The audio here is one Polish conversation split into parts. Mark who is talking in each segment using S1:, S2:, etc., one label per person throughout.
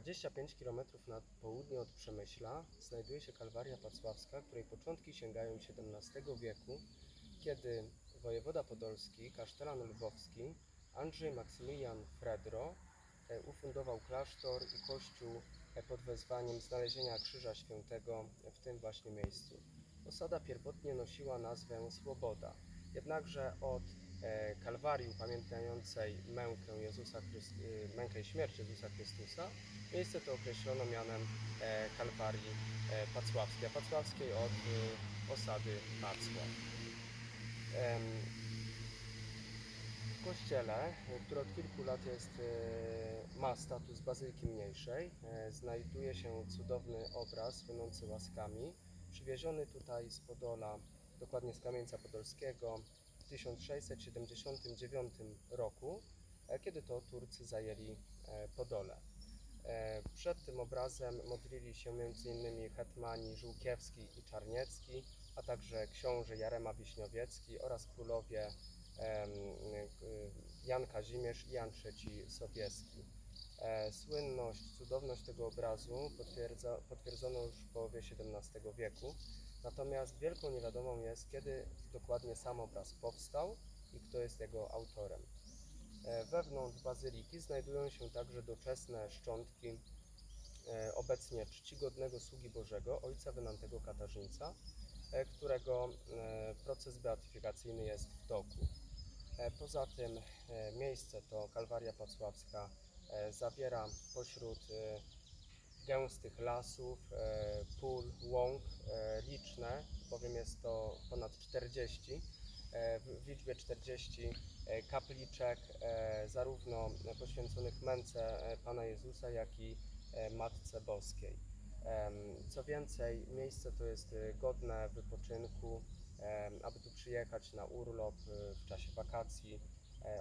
S1: 25 km na południe od Przemyśla znajduje się Kalwaria Pacławska, której początki sięgają XVII wieku, kiedy wojewoda podolski, kasztelan lwowski Andrzej Maksymilian Fredro e, ufundował klasztor i kościół e, pod wezwaniem znalezienia Krzyża Świętego w tym właśnie miejscu. Osada pierwotnie nosiła nazwę Swoboda, jednakże od Kalwarii upamiętniającej mękę, Jezusa Chryst... e, mękę i śmierć Jezusa Chrystusa miejsce to określono mianem e, Kalwarii e, Pacławskiej, a Pacławskiej od e, osady Pacław. W kościele, e, który od kilku lat jest, e, ma status bazyliki mniejszej, e, znajduje się cudowny obraz słynący łaskami, przywieziony tutaj z Podola, dokładnie z Kamieńca Podolskiego 1679 roku, e, kiedy to Turcy zajęli e, Podole. E, Przed tym obrazem modlili się m.in. hetmani Żółkiewski i Czarniecki, a także książę Jarema Wiśniowiecki oraz królowie y, Jan Kazimierz i Jan III Sobieski. E, Słynność, cudowność tego obrazu potwierdzono już w połowie XVII wieku, natomiast wielką niewiadomą jest, kiedy dokładnie sam obraz powstał i kto jest jego autorem. E, Wewnątrz bazyliki znajdują się także doczesne szczątki e, obecnie czcigodnego sługi Bożego, ojca Wynantego Katarzyńca, e, którego proces beatyfikacyjny jest w toku. Poza tym miejsce to Kalwaria Pacławska zawiera pośród gęstych lasów, pól, łąk e, liczne, bowiem jest to ponad 40, e, w liczbie 40 e, kapliczek, e, zarówno poświęconych męce Pana Jezusa, jak i Matce Boskiej. Co więcej, miejsce to jest godne wypoczynku, aby tu przyjechać na urlop w czasie wakacji,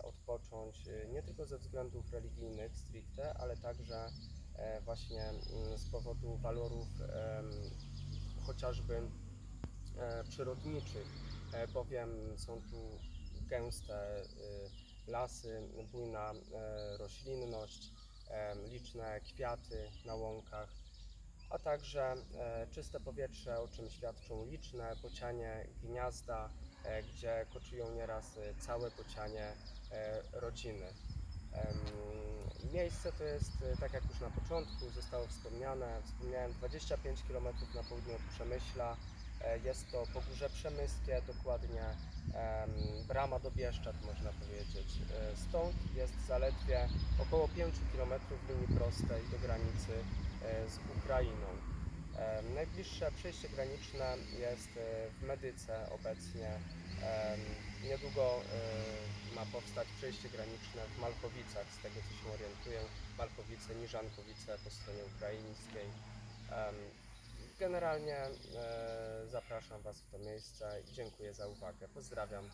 S1: odpocząć, nie tylko ze względów religijnych stricte, ale także właśnie mm, z powodu walorów chociażby e, przyrodniczych, e, bowiem są tu gęste y, lasy, bujna e, roślinność, liczne kwiaty na łąkach, a także e, czyste powietrze, o czym świadczą liczne bocianie gniazda, e, gdzie koczują nieraz e, całe bocianie e, rodziny. Miejsce to jest, e, tak jak już na początku zostało wspomniane, wspomniałem 25 km na południe od Przemyśla. E, Jest to Pogórze Przemyskie, dokładnie brama do Bieszczad można powiedzieć. E, Stąd jest zaledwie około 5 km linii prostej do granicy z Ukrainą. Najbliższe przejście graniczne jest e, w Medyce obecnie. Niedługo e, ma powstać przejście graniczne w Malchowicach, z tego co się orientuję. Malchowice, Niżankowice po stronie ukraińskiej. Generalnie e, zapraszam Was w to miejsce i dziękuję za uwagę. Pozdrawiam.